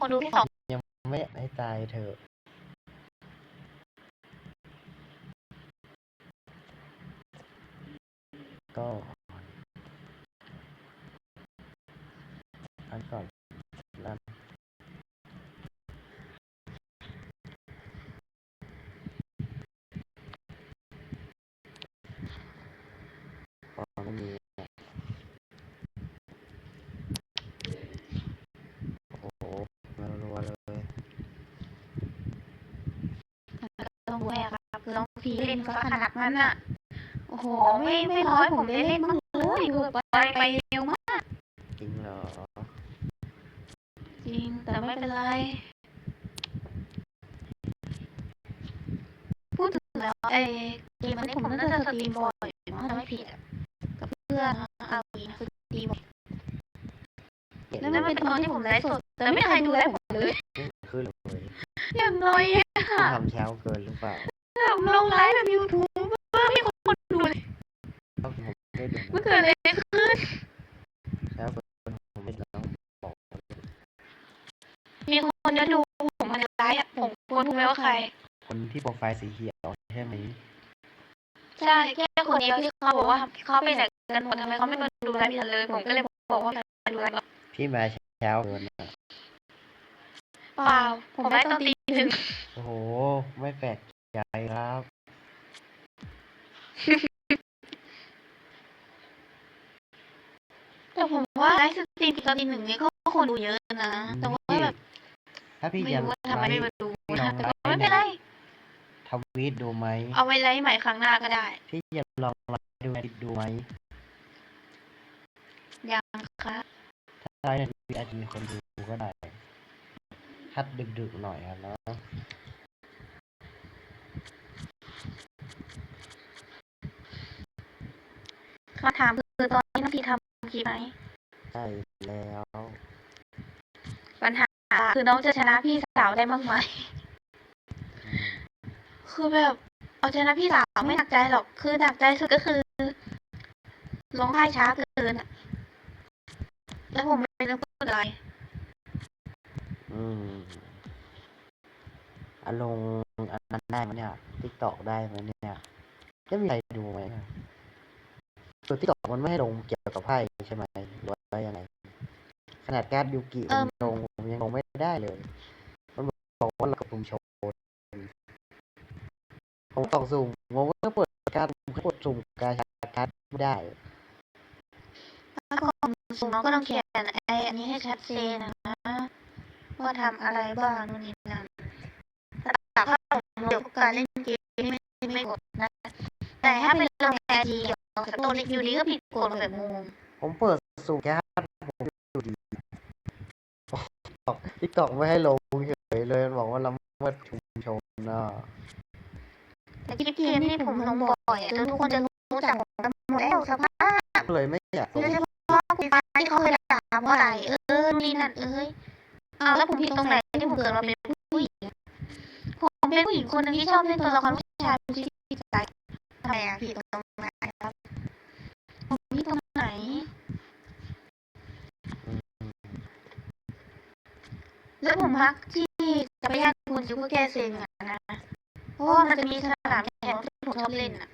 คนดูที่สองยังไม่ให้ตายเถอะก็อันก่อนนั่นพอไม่มีอะโอ้โหมารัวๆเลย ต้องแหวกครับคือน้องพีเล่นก็ขนาดนั้นอะโอ้โห ไม่ไม่ร้อยผมได้เล่นบ้างเลยคือไปไปเร็วมาก จริงเหรอ จริงแต่ไม่เป็นไร พูดถึงแล้วไอ้เกมอันนี้ผมน่าจะสตรีมบ่อยมั้งถ้าไม่ผิดอะกับเพื่อนเอาอีกสตรีมบ่อยเห็นแล้วมันเป็นตอนที่ผมไลฟ์สด แต่ไม่มีใครดูไลฟ์ผมเลยขึ้นเลย อย่างน้อยอะทำเช้าเกินหรือเปล่าแบบลงไลฟ์แบบยูทูบไม่มีคนดูเลยเช้าผมไม่ดูมันเกิดอะไรขึ้น เช้าเกินผมไม่ต้องบอกมีคนจะดูผมมาในไลฟ์อะผมควรรู้ไหมว่าใคร คนที่โปรไฟล์สีเขียวใช่ไหมใช่แค่คนเดียวที่เขาบอกว่าเขาไปไหนกันหมดทำไมเขาไม่มาดูไลฟ์ฉันเลย ผมก็เลยบอกว่ามาดูไลฟ์เราพี่มาเช้าเกินอะเปล่าผมไลฟ์ตอนตี หนึ่งโอ้โห ไม่แปลกใจครับ แต่ผมว่าไลฟ์สตรีมตอนตีหนึ่งนี่ก็คนดูเยอะนะ แต่ว่าแบบถ้าพี่ไม่จะรู้ว่าทำไมไลไม่ฟ์มาดูพี่ลนะองแต่ไลก็ฟ์ไม่เป็นไรทวีตดูไหม เอาไว้ไลฟ์ใหม่ครั้งหน้าก็ได้ พี่จะลองไลฟ์ดูในดูไหมยังค่ะถ้าไลฟ์ในทวีตอาจจะมีคนดูก็ได้ คัดดึกๆหน่อยอะเนาะคำถามคือตอนนี้น้องพีทำคลิปไหมใช่แล้ว ปัญหาคือน้องจะชนะพี่สาวได้บ้างไหมอืมคือแบบเอาชนะพี่สาวไม่หนักใจหรอก คือหนักใจสุดก็คือร้องไห้ช้าเกินอะแล้วผมไม่รู้พูดอะไร อืม อะลงอันนั้นได้ไหมเนี่ยทิกตอกได้ไหมเนี่ยจะมีใครดูไหมอะคือทิกตอกมันไม่ให้ลงเกี่ยวกับไพ่ใช่ไหมหรือว่ายังไงขนาดการ์ดยูกิผมลงผมยังลงไม่ได้เลย มันบอกว่าเรากับปุ่มโชว์ผมตอกซูมงงว่าเปิดการ์ดผมกดซูมการ์ดการ์ดไม่ได้ถ้าผมสูงน้องก็ต้องเขียนไอ้อันนี้ให้ชัดเจนนะว่าทำอะไรบ้างนู่นนี่นั่นแต่ถ้าผมเดี๋ยว การเล่นเกมไม่ไม่กดนะ แต่ถ้าเป็นลงแอร์ดีออกจากตัวเล็กอยู่ดีก็ผิดกฎแบบงงผมเปิดสูมการ์ดผมอยู่ดีทิกตอกไม่ให้ลงเฉยเลยบอกว่าละเมิดชุมชนนะแต่คลิปเกมที่ผมลงบ่อยจนทุกคนจะรู้จักผมกันหมดแล้วสภาพเลยไม่อยากลโดยเฉพาะคุณป้าที่เขาเคยด่าว่าอะไรเออนี่นั่นเอ้ยอ้าวแล้วผมผิดตรงไหนที่ผมเกิดมาเป็น เป็นผู้หญิงคนหนึงที่ชอบเล่นตัวละครผู้ชายที่ใจทำไมอะผิดตรงไหนครับผมผิดตรงไหนแล้วผมพักที่จะไปย่างคุณชิวเปอร์แกเซนอะนะเพราะว่ามันจะมีสนามแข่งที่ผมชอบเล่นอะ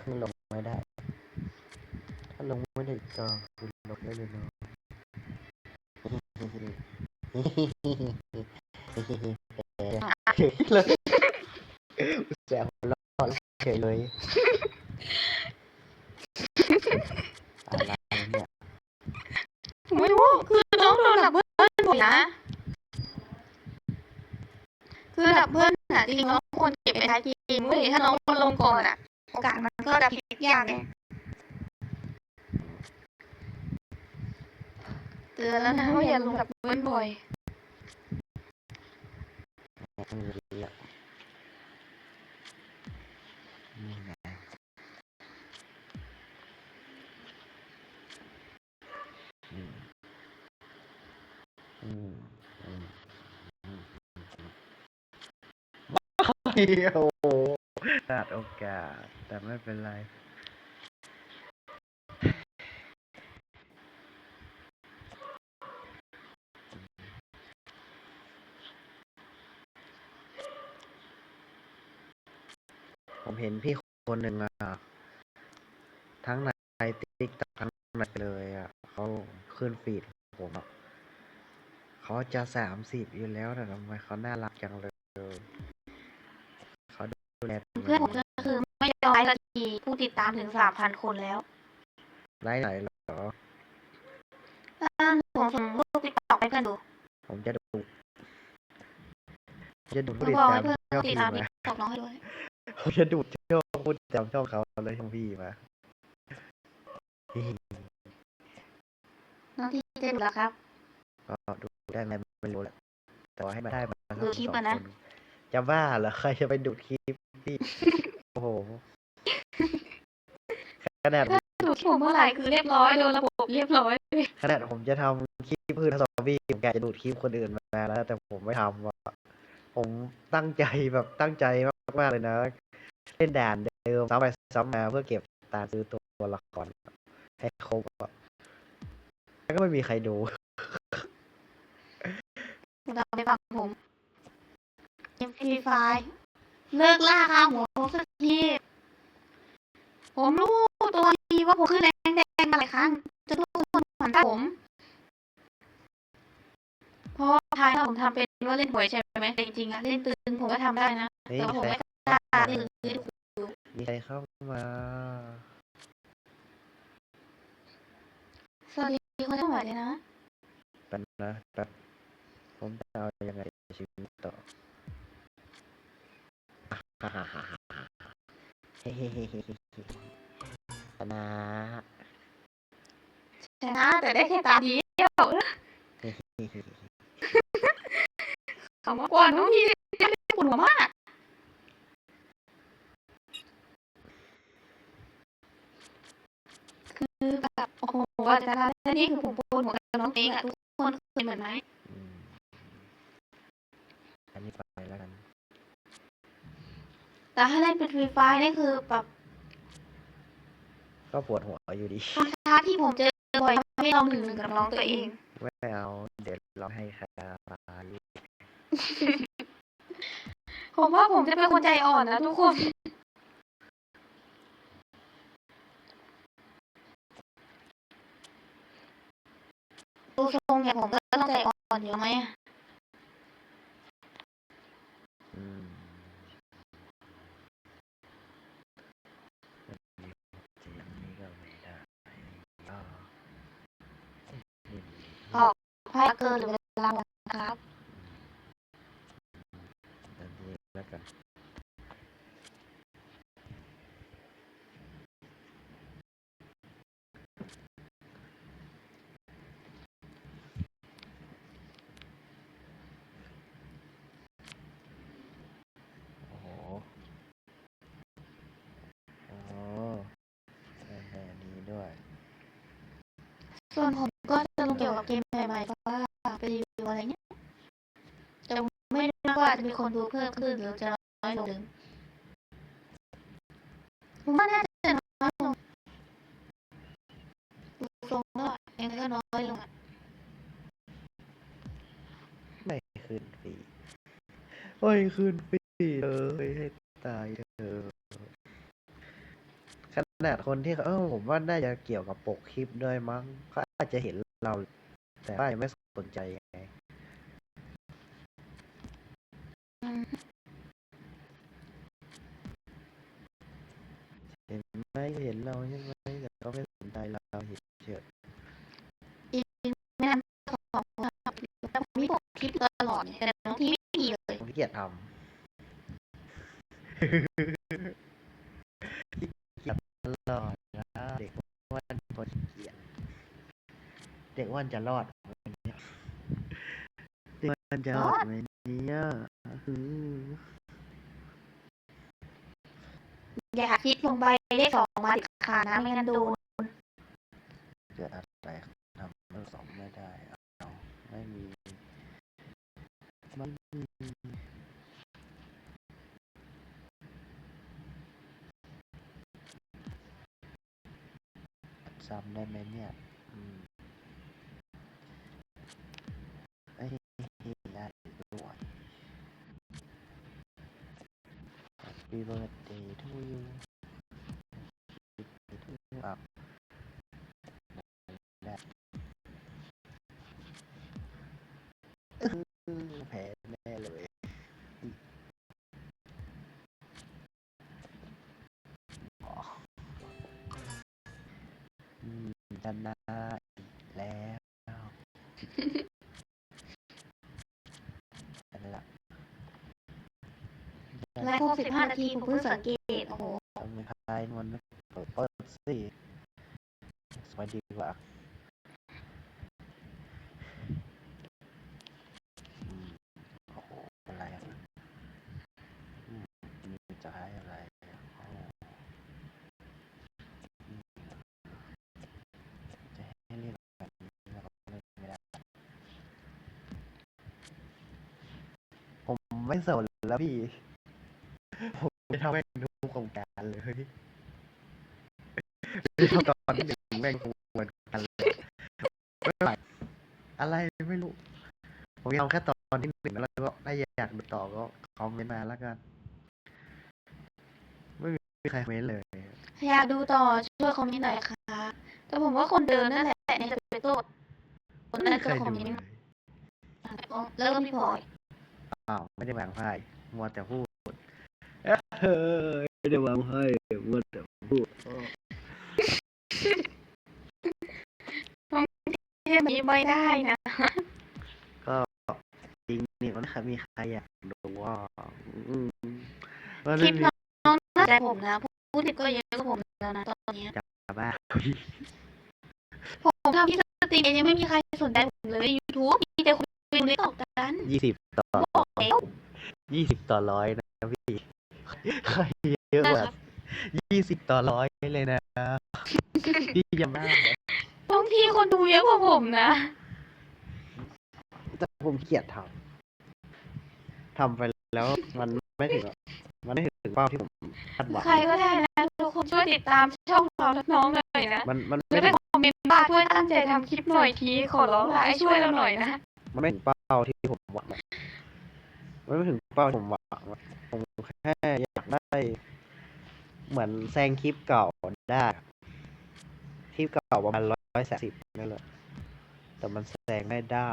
คือลงไม่ได้ ถ้าลงไม่ได้ ก็คือลงได้เลยเนาะเฉยเลยแซวเรอดเฉยเลยอะไรเนี่ยไม่รู้คือน้องโดนดับเบิ้ลบ่อยนะคือดับเบิ้ลอะจริงน้องควรเก็บไปท้ายเกมเว้ยถ้าน้องลงก่อนอะ โอกาสมันก็จะพลิกยากไง ตือนแล้วนะว่าอย่าลงดับเบิ้ลบ่อยไม่มีอะนี่ไงอืมอืมอืมอืมอืมโอ้โหขาดโอกาส แต่ไม่เป็นไร ผมเห็นพี่คนหนึ่งอะ ทั้งในติ๊กต็อกทั้งในเลยอะเขาขึ้นฟีดผมอะเขาจะสามสิบอยู่แล้วแต่ทำไมเขาน่ารักจังเลยเขาดูแลเพื่อนผมก็คือไม่ยอมไลฟ์สักทีผู้ติดตามถึงสามพันคนแล้วไล่ไหนเหรออ่าผมส่งรูปติ๊กต็อกให้เพื่อนดู ผมจะดูจะดูผู้แล้วติดบอกตาให้มเพื่อนช่องติดพี่ตามมาติ๊กต็อกน้องให้ด้วยผมจะดูช่องผู้ติดตามช่องเขาเลยช่องพี่มา น้องที่จะดูแล้วครับ ก็ดูได้ไหมไม่รู้แหละแต่ว่าให้มาได้มาสักดูคลิปสองอะนะคนจะบ้าเหรอใครจะไปดูคลิปพี่ โอ้โหขนาดดูที่ผมเมื่อไหร่คือเรียบร้อยโดนระบบเรียบร้อยขนาดผมจะทำคลิปพืชซอมบี้ผมกะจะดูดคลิปคนอื่นมาแล้ว แต่ผมไม่ทำว่ะผมตั้งใจแบบตั้งใจมากๆเลยนะ เล่นด่านเดิมซ้ำไปซ้ำมาเพื่อเก็บตาซื้อตัวละคร ให้ครบอะแล้วก็ไม่มีใครดู เราไปฟังผมเอ็มพีไฟเลิกล่าข้าหัวผมสักที ผมรู้ตัวดีว่าผมขึ้นแดงแดงๆมาหลายครั้งจนทุกคนหวั่นใจผมเพราะท้ายเราผมทำเป็นว่าเล่นหวยใช่ไหมแต่จริงๆอะเล่นปืนผมก็ทำได้นะนี่แต่ว่าผมใครไม่กล้าเล่นปืนมีใครเข้ามา สวัสดีคนทั้งหมดเลยนะ แป๊บนะแป๊บผมจะเอายังไงชีวิตต่อเฮ้เฮ้เฮ้เฮ้เฮ้ชนะชนะแต่ได้แค่ตาเดียวเฮ้เฮ้เฮ้คำว่ากวนน้องพี่จะได้ปวดหัวมาก คือแบบโอ้โหว่าจะทำนี่คือผมปวดหัวกับน้องเองอะทุกคนเคยเหมือนไหมอืมอันนี้ไปแล้วกัน แต่ถ้าเล่นเป็นฟรีไฟนี่คือแบบก็ปวดหัวอยู่ดี คำท้าที่ผมเจอบ่อยทำให้เราหนึ่งหนึ่งกับน้องตัวเอง ไม่เอาเดี๋ยวเราให้คาราลูกผมว่าผมจะเป็นคนใจอ่อนนะทุกคน ดูทรงเนี่ยผมก็ต้อง ใจอ่อนอยู่ไหมอะอืมเสียงนี้ก็ไม่ได้อ่านี่ออกไพ่เกินหรือเวลาหมดครับอันนี้แล้วกัน โอ้โหอ๋อใช่ใช่อันนี้ด้วย ส่วนผมก็จะลงเกี่ยวกับเกมใหม่ๆเพราะว่าไปรีวิวอะไรเงี้ยแต่ไม่รู้ว่าจะมีคนดูเพิ่มขึ้นหรือจะน้อยลงผมว่าน่าจะน้อยลงดูทรงแล้วอะยังไงก็น้อยลงอะไม่ขึ้นฟรีไม่ขึ้นฟรีเลยให้ตายเถอะ ขนาดคนที่เขาเออผมว่าน่าจะเกี่ยวกับปกคลิปด้วยมั้งเขาอาจจะเห็นเรา แต่ว่ายังไม่สนใจไงอืมเห็นไหมเห็นเราใช่ไหมแต่เขาไม่สนใจเราเฉยไม่นำของผมครับแต่ผมมีปกคลิปตลอดเนี่ยแต่น้องที่ไม่ดีเลยๆผมขี้เกียจทำ อ้วนจะรอดเด็นจะรอดไหมเนี่ยอย่าคิดลงไปเลขสองมาติดขานะไม่งั้นโดนเกิอะไรทำเลขสองไม่ได้เอาไม่มีไม่มีจำได้ไหมเนี่ย อืม birthday to you Happy to you อะได้อื้อหือแพ้แน่เลยอืมชนะอีกแล้วนั่นแหละ ไลฟ์ครบสิบห้านาทีผมเพิ่งสังเกต โอ้โหไมคลายนวลไม่เปิดเปิดสิสวัสดีกว่าโอ้โหอะไรอะมีจะให้อะไรอะโอ้โหอืมจะให้เรียกแบบนี้เราก็เล่นไม่ได้ผมไม่สนแล้วพี่ ผมจะทำให้ดูโครงการเลยไม่ทำตอนที่หนึ่งแม่งเหมือนกันเลยไม่ไหวอะไรไม่รู้ ผมทำแค่ตอนที่หนึ่งแล้วก็ถ้าอยากดูต่อก็คอมเมนต์มาแล้วกัน ไม่มีใครคอมเมนต์เลย อยากดูต่อช่วยคอมเมนต์หน่อยค่ะ แต่ผมว่าคนเดินนั่นแหละในสเปโต้คนไม่นั้นมีใคก็รคอมดูเมนเลต์ยแล้วก็พี่พลอยอ้าวไม่ได้วางไพ่มัวแต่พูดเออ ไม่ได้วางไพ่มัวแต่พูดเทพนี้ไม่ได้นะก็จริงนี่มันใครมีใครอยากดูว่าอืมมันคลิไม่ปมีน้องน่าใจผมนะพูดติดก็เยอะกว่าผมแล้วนะตอนนี้บ้าผมทำที่สตรีมเองยังไม่มีใครสนใจผมเลยยูทูบมีแต่คนดูในตอกกันยี่สิบต่อบอกแล้วยี่สิบต่อร้อยนะพี่ ใครเยอะกว่ายี่สิบต่อร้อยเลยนะพี่ยังมากเลยบางทีคนดูเยอะกว่าผมนะ แต่ผมเกลียดทำทำไปแล้วมันไม่ถึงอะมันไม่ถึงเป้าที่ผมคาดหวัง ใครก็ได้นะทุกคนช่วยติดตามช่องเราและน้องหน่อยนะมันมันจะไม่ได้ถึงคอมเมนต์บ้างช่วยตั้งใจทำคลิปหน่อยทีขอร้องละให้ช่วยเราหน่อยนะ มันไม่ถึงเป้าที่ผมหวังอะ มันไม่ถึงเป้าที่ผมหวังผมแค่อยากได้ เหมือนแซงคลิปเก่าได้คลิปเก่าประมาณร้อยสสิบนั่นแหละแต่มันแซงไม่ได้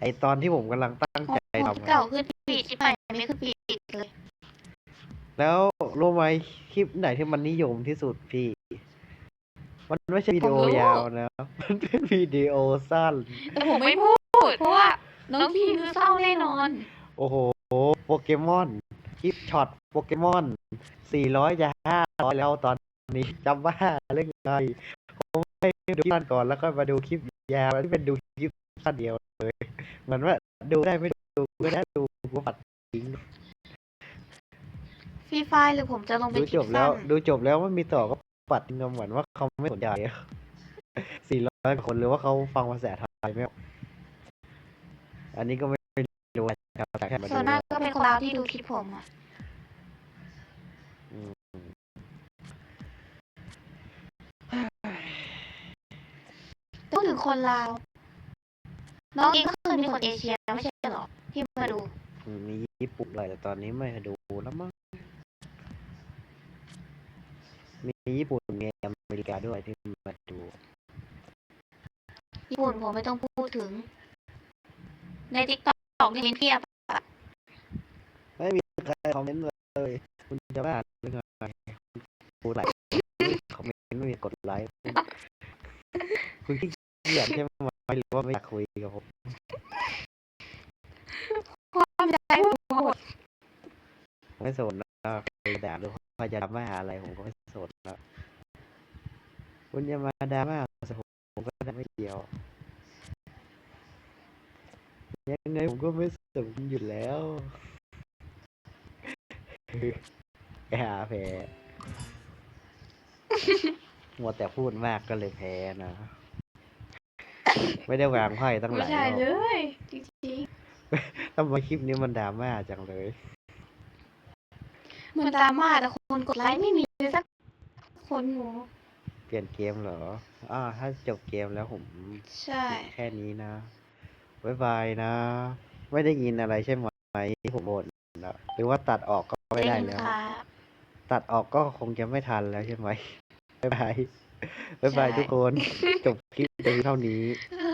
ไอตอนที่ผมกำลังตั้งใจทำอะเก่าขึ้นปีที่ใหม่ไม่ขึ้นปีดเลย แล้วรู้ไหมคลิปไหนที่มันนิยมที่สุดพี่ มันไม่ใช่วิดีโอยาวนะ มันเป็นวิดีโอสั้น แต่ผมไม่พูด เพราะว่า น้องพีคือเศร้าแน่นอน โอ้โห โปเกมอน คลิปช็อตโปเกมอนสี่ร้อยจะห้าร้อยแล้วตอนนี้จำว่าเรื่องไงผมไม่ดูคลิปสั้นก่อนแล้วก็มาดูคลิปยาวที่เป็นดูคลิปสั้นเดียวเลย เหมือนว่าดูได้ไม่ดูก็ได้ดูกูปัดทิ้งฟรีไฟหรือผมจะลงไปดูคลิจปบแล้สั้วนดูจบแล้วไม่มีต่อก็ปัดทิ้งเหมือนว่าเขาไม่สนใจสี่ร้อยคนหรือว่าเขาฟังภาษาไทยไม่ออก อันนี้ก็ไม่รู้นะครับแต่แค่มาส่ดูวนมากก็เป็นคนลาวที่ดูคลิปผมอะอืมต้องถึงคนลาวน้องเองก็เคยมีคนเอเชียไม่ใช่หรอที่มาดู มีญี่ปุ่นเลยแต่ตอนนี้ไม่ดูแล้วมั้งมีญี่ปุ่นมีอเมริกาด้วยที่มาดู ญี่ปุ่นผมไม่ต้องพูดถึง ในทิกตอกมีเพียบอะไม่มีใครคอมเมนต์เลย คุณจะบ้าหรือไงคุณไหลคอมเมนต์ไม่มีกดไลค์คุณขี้เกียจใช่ไหมหรือว่าไม่อยากคุยกับผมความใจผมหมดผมไม่สนนะใครด่าหรือว่าจะดราม่าอะไรผมก็ไม่สนนะคุณจะมาดราม่าใส่ผมผมก็ได้ไม่เกี่ยว ยังไงผมก็ไม่สนคุณอยู่แล้วไปหาแพ้มัวแต่พูดมากก็เลยแพ้นะ ไม่ได้วางไพ่ตั้งหไม่ลายใช่รเลอบยจริงทำไมคลิปนี้มันดราม่าจังเลย ๆเหมือนดราม่าแต่คนกดไลค์ไม่มีเลยสักคนหนูปลี่ยนเกมเหรออ่าถ้าจบเกมแล้วผม ใช่ แค่นี้นะ บ๊ายบายนะ ไม่ได้ยินอะไรใช่ไหมที่ผมบ่นนะหรือว่าตัดออกก็ไม่ได้แล้วครับตัดออกก็คงจะไม่ทันแล้วใช่ไหมบ๊ายบายบ๊ายบายใช่ทุกคน จบคลิปเพียงเท่านี้เอ